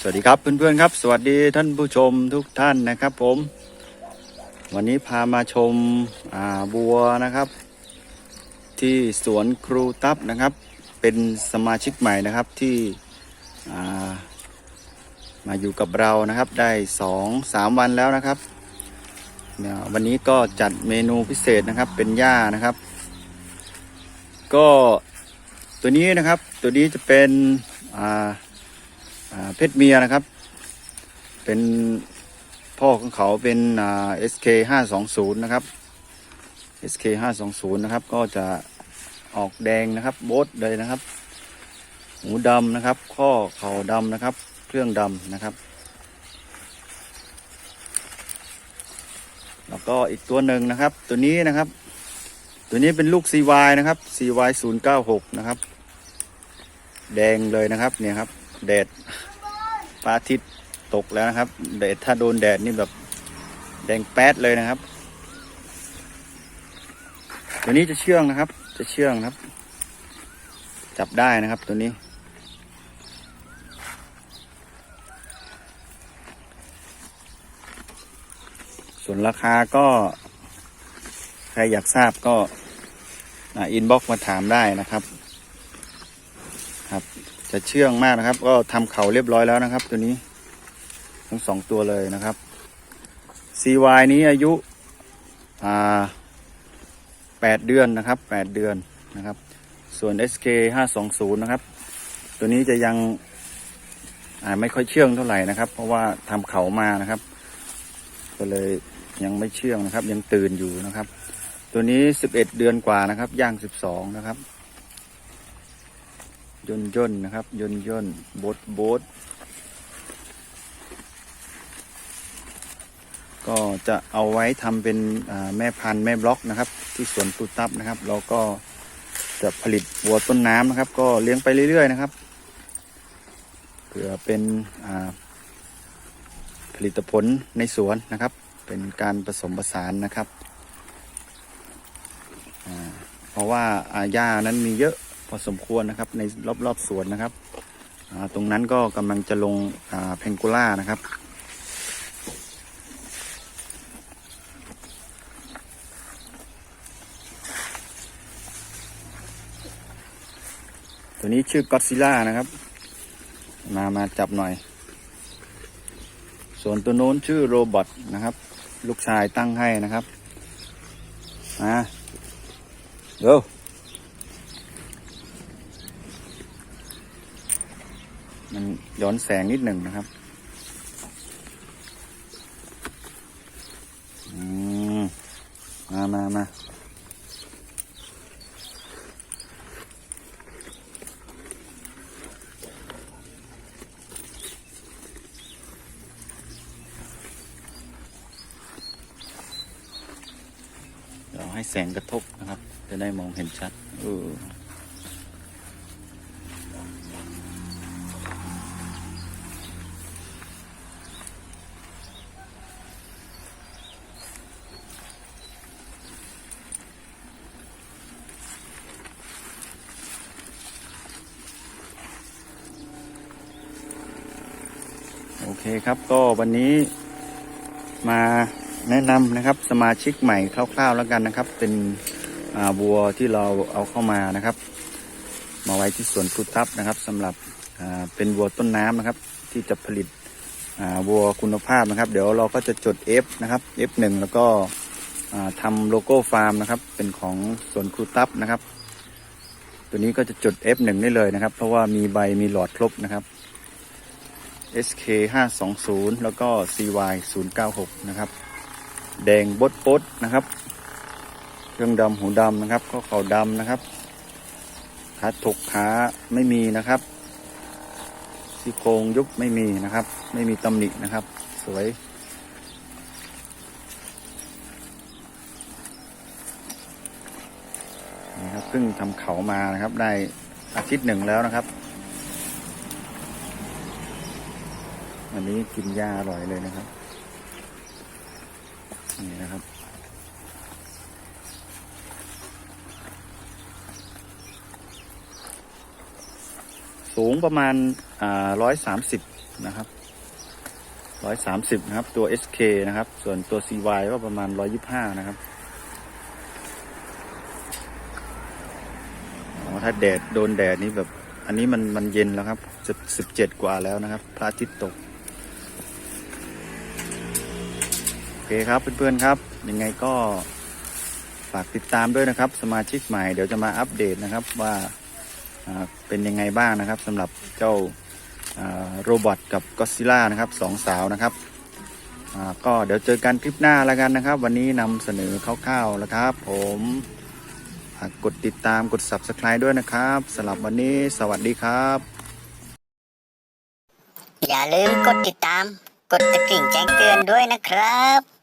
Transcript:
สวัสดีครับเพื่อนๆครับ สวัสดีท่านผู้ชมทุกท่านนะครับ ผม วันนี้พามาชมอ่าบัวนะครับ ที่สวนครูตับนะครับ เป็นสมาชิกใหม่นะครับที่อ่ามาอยู่กับเรานะครับได้สองสามวันแล้วนะครับวันนี้ก็จัดเมนูพิเศษนะครับเป็นหญ้านะครับ ก็ตัวนี้นะครับตัวนี้จะเป็นอ่า เพศเมียนะครับ เป็นพ่อของเขาเป็นอ่า SK 520นะครับ SK 520นะครับ ก็จะออกแดงนะครับ โบทเลยนะครับ หูดำนะครับ ข้อเข่าดำนะครับ เครื่องดำนะครับ แล้วก็อีกตัวหนึ่งนะครับ ตัวนี้นะครับ ตัวนี้เป็นลูก CY นะครับ CY 096นะครับ แดงเลยนะครับเนี่ยครับ แดดพระอาทิตย์ตกแล้วนะครับ แดดถ้าโดนแดดนี่แบบแดงแป๊ดเลยนะครับตัวนี้จะเชื่องนะครับ จะเชื่องครับ จับได้นะครับตัวนี้ ส่วนราคาก็ ใครอยากทราบก็อินบ็อกมาถามได้นะครับ ครับ จะเชื่องมากนะครับ ก็ทำเขาเรียบร้อยแล้วนะครับ ตัวนี้ ทั้งสองตัวเลยนะครับ CY นี้อายุอ่าแปดเดือนนะครับแปดเดือนนะครับ ส่วน SK 520นะครับ ตัวนี้จะยังไม่ค่อยเชื่องเท่าไหร่นะครับ เพราะว่าทำเขามานะครับ ก็เลยยังไม่เชื่องนะครับ ยังตื่นอยู่นะครับ ตัวนี้11เดือนกว่านะครับ ย่าง12นะครับ ย่นย่นๆนะครับ ย่นย่นๆบดบดก็จะเอาไว้ทำเป็นแม่พันธุ์แม่บล็อกนะครับ ที่สวนตูตับนะครับเราก็จะผลิตวัวต้นน้ำนะครับ ก็เลี้ยงไปเรื่อย ๆ นะครับเพื่อเป็นผลิตผลในสวนนะครับ เป็นการผสมผสานนะครับ เพราะว่าอาหญ้านั้นมีเยอะ พอสมควรนะครับในรอบๆสวนนะครับ ตรงนั้นก็กำลังจะลงเพงกูล่านะครับตัวนี้ชื่อก็อดซิล่านะครับ มามาจับหน่อย ส่วนตัวโน้นชื่อโรบอทนะครับ ลูกชายตั้งให้นะครับ มาเดี๋ยว มันย้อนแสงนิดหนึ่งนะครับมามามาเดี๋ยวให้แสงกระทบนะครับ จะได้มองเห็นชัดเออ เคครับก็วันนี้มาแนะนำนะครับสมาชิกใหม่คร่าวๆแล้วกันนะครับ เป็นวัวที่เราเอาเข้ามานะครับ มาไว้ที่สวนกุทับนะครับสำหรับเป็นวัวต้นน้ำนะครับ ที่จะผลิตวัวคุณภาพนะครับ เดี๋ยวเราก็จะจด F นะครับ F1 แล้วก็อ่าทำโลโก้ฟาร์มนะครับ เป็นของสวนครูตับนะครับ ตัวนี้ก็จะจด F1 ได้เลยนะครับ เพราะว่ามีใบมีหลอดครบนะครับ SK 520แล้วก็ CY 096นะครับ แดงบดบดนะครับ เครื่องดำหูดำนะครับ ก็เขาดำนะครับขาถกขาไม่มีนะครับซี่โครงยุบไม่มีนะครับ ไม่มีตำหนินะครับ สวยนี่ครับเพิ่งทำเขามานะครับ ได้อาทิตย์หนึ่งแล้วนะครับ วันนี้กินหญ้าอร่อยเลยนะครับ นี่นะครับ สูงประมาณร้อยสามสิบนะครับร้อยสามสิบนะครับ ตัว SK นะครับ ส่วนตัว CY ก็ประมาณร้อยยี่ห้านะครับอ๋อถ้าแดดโดนแดดนี่แบบ อันนี้มันมันเย็นแล้วครับสิบสิบเจ็ดกว่าแล้วนะครับ พระอาทิตย์ตก โอ เคครับเพื่อนๆครับ ยังไงก็ฝากติดตามด้วยนะครับ สมาชิกใหม่เดี๋ยวจะมาอัปเดตนะครับว่าเป็นยังไงบ้างนะครับสำหรับเจ้าโรบอทกับก็ซิล่านะครับสองสาวนะครับก็เดี๋ยวเจอกันคลิปหน้าแล้วกันนะครับ วันนี้นำเสนอคร่าวๆแล้วครับ ผมฝากกดติดตามกด subscribe ด้วยนะครับสำหรับวันนี้สวัสดีครับ อย่าลืมกดติดตาม กดตะกิ่งแจ้งเตือนด้วยนะครับ